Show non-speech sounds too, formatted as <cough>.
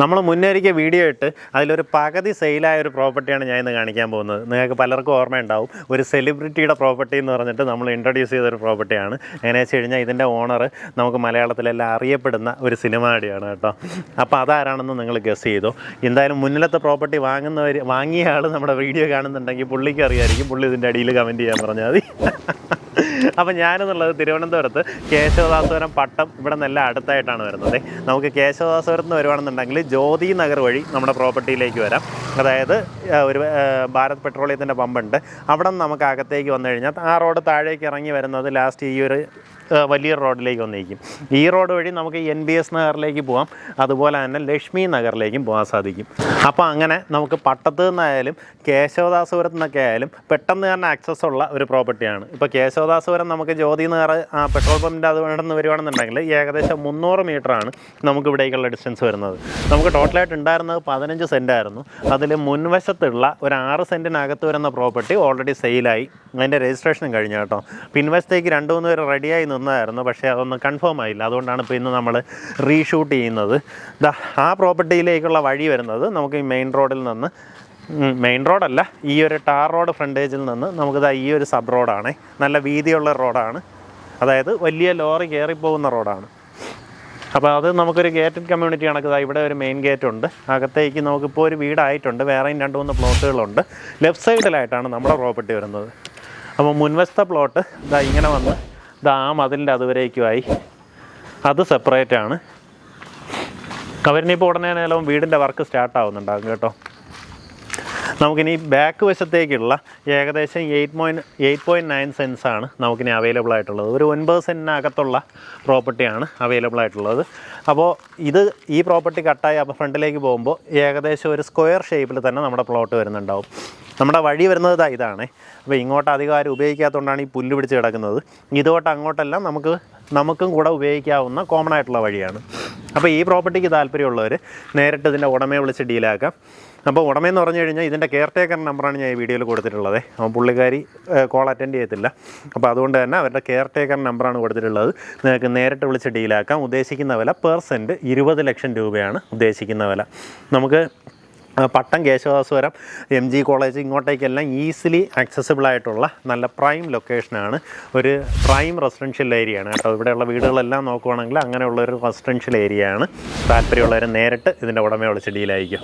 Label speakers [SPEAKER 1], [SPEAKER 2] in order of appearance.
[SPEAKER 1] നമ്മൾ മുന്നേറിയ വീഡിയോ ഇട്ട് അതിലൊരു പകുതി സെയിലായ ഒരു പ്രോപ്പർട്ടിയാണ് ഞാൻ ഇന്ന് കാണിക്കാൻ പോകുന്നത്. നിങ്ങൾക്ക് പലർക്കും ഓർമ്മയുണ്ടാവും. ഒരു സെലിബ്രിറ്റിയുടെ പ്രോപ്പർട്ടി എന്ന് പറഞ്ഞിട്ട് നമ്മൾ ഇൻട്രൊഡ്യൂസ് ചെയ്തൊരു പ്രോപ്പർട്ടിയാണ്. എങ്ങനെ വെച്ച് കഴിഞ്ഞാൽ ഇതിന്റെ ഓണർ നമുക്ക് മലയാളത്തിലെല്ലാം അറിയപ്പെടുന്ന ഒരു സിനിമാടിയാണ് കേട്ടോ. അപ്പോൾ അതാരാണെന്ന് നിങ്ങൾ ഗസ് ചെയ്തു. എന്തായാലും മുന്നിലത്തെ പ്രോപ്പർട്ടി വാങ്ങുന്നവർ വാങ്ങിയ ആൾ നമ്മുടെ വീഡിയോ കാണുന്നുണ്ടെങ്കിൽ പുള്ളിക്ക് അറിയായിരിക്കും. പുള്ളി ഇതിന്റെ അടിയിൽ കമന്റ് ചെയ്യാൻ പറഞ്ഞാൽ മതി. <laughs> അപ്പം ഞാനെന്നുള്ളത് തിരുവനന്തപുരത്ത് കേശവദാസപുരം പട്ടം ഇവിടെ നിന്നെല്ലാം അടുത്തായിട്ടാണ് വരുന്നത്. നമുക്ക് കേശവദാസപുരത്ത് നിന്ന് വരുവാണെന്നുണ്ടെങ്കിൽ ജ്യോതി നഗർ വഴി നമ്മുടെ പ്രോപ്പർട്ടിയിലേക്ക് വരാം. അതായത് ഒരു ഭാരത് പെട്രോളിയത്തിന്റെ പമ്പുണ്ട്. അവിടെ നമുക്ക് അകത്തേക്ക് വന്നു കഴിഞ്ഞാൽ ആ റോഡ് താഴേക്ക് ഇറങ്ങി വരുന്നത് ലാസ്റ്റ് ഈ ഒരു വലിയ റോഡിലേക്ക് വന്നിരിക്കും. ഈ റോഡ് വഴി നമുക്ക് എൻ ബി എസ് നഗറിലേക്ക് പോകാം അതുപോലെ തന്നെ ലക്ഷ്മി നഗറിലേക്കും പോകാൻ സാധിക്കും. അപ്പോൾ അങ്ങനെ നമുക്ക് പട്ടത്ത് നിന്നായാലും കേശവദാസപുരത്ത് നിന്നൊക്കെ ആയാലും പെട്ടെന്ന് തന്നെ ആക്സസ് ഉള്ള ഒരു പ്രോപ്പർട്ടിയാണ് ഇപ്പോൾ കേശവദാസപുരം നമുക്ക് ജ്യോതി നഗർ പെട്രോൾ പമ്പിന്റെ അത് നിന്ന് വരുവാണെന്നുണ്ടെങ്കിൽ ഏകദേശം മുന്നൂറ് മീറ്ററാണ് നമുക്ക് ഇവിടേക്കുള്ള ഡിസ്റ്റൻസ് വരുന്നത്. നമുക്ക് ടോട്ടലായിട്ട് ഉണ്ടായിരുന്നത് പതിനഞ്ച് സെന്റ് ആയിരുന്നു. അതിൽ മുൻവശത്തുള്ള ഒരു ആറ് സെന്റിനകത്ത് വരുന്ന പ്രോപ്പർട്ടി ഓൾറെഡി സെയിലായി അതിന്റെ രജിസ്ട്രേഷനും കഴിഞ്ഞു കേട്ടോ. പിൻവശത്തേക്ക് രണ്ട് മൂന്ന് പേര് റെഡിയായി നിന്നതായിരുന്നു പക്ഷേ അതൊന്നും കൺഫേം ആയില്ല. അതുകൊണ്ടാണ് ഇപ്പോൾ ഇന്ന് നമ്മൾ റീഷൂട്ട് ചെയ്യുന്നത്. ആ പ്രോപ്പർട്ടിയിലേക്കുള്ള വഴി വരുന്നത് നമുക്ക് ഈ മെയിൻ റോഡിൽ നിന്ന് മെയിൻ റോഡല്ല ഈ ഒരു ടാർ റോഡ് ഫ്രണ്ടേജിൽ നിന്ന് നമുക്കിതാ ഈ ഒരു സബ് റോഡാണ് നല്ല വീതിയുള്ള റോഡാണ് അതായത് വലിയ ലോറി കയറിപ്പോകുന്ന റോഡാണ് അപ്പോൾ അത് നമുക്കൊരു ഗേറ്റഡ് കമ്മ്യൂണിറ്റി കണക്ക് ദാ ഇവിടെ ഒരു മെയിൻ ഗേറ്റ് ഉണ്ട്. അകത്തേക്ക് നമുക്കിപ്പോൾ ഒരു വീടായിട്ടുണ്ട്. വേറെയും രണ്ട് മൂന്ന് പ്ലോട്ടുകളുണ്ട് ലെഫ്റ്റ് സൈഡിലായിട്ടാണ് നമ്മുടെ പ്രോപ്പർട്ടി വരുന്നത്. അപ്പോൾ മുൻവശത്തെ പ്ലോട്ട് ഇതാ ഇങ്ങനെ വന്ന് ഇതാ ആ മതിലിന്റെ അതുവരേക്കുമായി. അത് സെപ്പറേറ്റ് ആണ്. അവരിനിപ്പോൾ ഉടനെ നേരം വീടിന്റെ വർക്ക് സ്റ്റാർട്ട് ആവുന്നുണ്ടാകും കേട്ടോ. നമുക്കിനി ബാക്ക് വശത്തേക്കുള്ള ഏകദേശം eight point eight point nine cents ആണ് നമുക്കിനി അവൈലബിൾ ആയിട്ടുള്ളത്. ഒരു ഒൻപത് സെന്റിനകത്തുള്ള പ്രോപ്പർട്ടിയാണ് അവൈലബിൾ ആയിട്ടുള്ളത്. അപ്പോൾ ഇത് ഈ പ്രോപ്പർട്ടി കട്ടായി അപ്പോൾ ഫ്രണ്ടിലേക്ക് പോകുമ്പോൾ ഏകദേശം ഒരു സ്ക്വയർ ഷേപ്പിൽ തന്നെ നമ്മുടെ പ്ലോട്ട് വരുന്നുണ്ടാവും. നമ്മുടെ വഴി വരുന്നത് ഇതാ ഇതാണ്. അപ്പോൾ ഇങ്ങോട്ട് അധികം ആരും ഉപയോഗിക്കാത്തതുകൊണ്ടാണ് ഈ പുല്ല് പിടിച്ച് കിടക്കുന്നത്. ഇതുകൊണ്ട് അങ്ങോട്ടെല്ലാം നമുക്ക് നമുക്കും കൂടെ ഉപയോഗിക്കാവുന്ന കോമൺ ആയിട്ടുള്ള വഴിയാണ്. അപ്പോൾ ഈ പ്രോപ്പർട്ടിക്ക് താല്പര്യമുള്ളവർ നേരിട്ട് ഇതിന്റെ ഉടമയെ വിളിച്ച് ഡീലാക്കാം. അപ്പോൾ ഉടമയെന്ന് പറഞ്ഞു കഴിഞ്ഞാൽ ഇതിന്റെ കെയർ ടേക്കർ നമ്പറാണ് ഞാൻ ഈ വീഡിയോയിൽ കൊടുത്തിട്ടുള്ളത്. അപ്പോൾ പുള്ളിക്കാരി കോൾ അറ്റൻഡ് ചെയ്യത്തില്ല. അപ്പോൾ അതുകൊണ്ട് തന്നെ അവരുടെ കെയർ ടേക്കർ നമ്പറാണ് കൊടുത്തിട്ടുള്ളത്. നിങ്ങൾക്ക് നേരിട്ട് വിളിച്ച് ഡീലാക്കാം. ഉദ്ദേശിക്കുന്ന വില പെർ സെന്റ് ഇരുപത് ലക്ഷം രൂപയാണ് ഉദ്ദേശിക്കുന്ന വില. നമുക്ക് Pattom Kesavadasapuram M G college ഇങ്ങോട്ടേക്കെല്ലാം easily accessible ആയിട്ടുള്ള നല്ല പ്രൈം ലൊക്കേഷനാണ് ഒരു പ്രൈം റെസിഡൻഷ്യൽ ഏരിയ ആണ് കേട്ടോ. ഇവിടെയുള്ള വീടുകളെല്ലാം നോക്കുവാണെങ്കിൽ അങ്ങനെയുള്ളൊരു റെസിഡൻഷ്യൽ ആണ്. താല്പര്യമുള്ളവർ നേരിട്ട് ഇതിന്റെ ഉടമയെ വിളിച്ച് ഡീലായിരിക്കും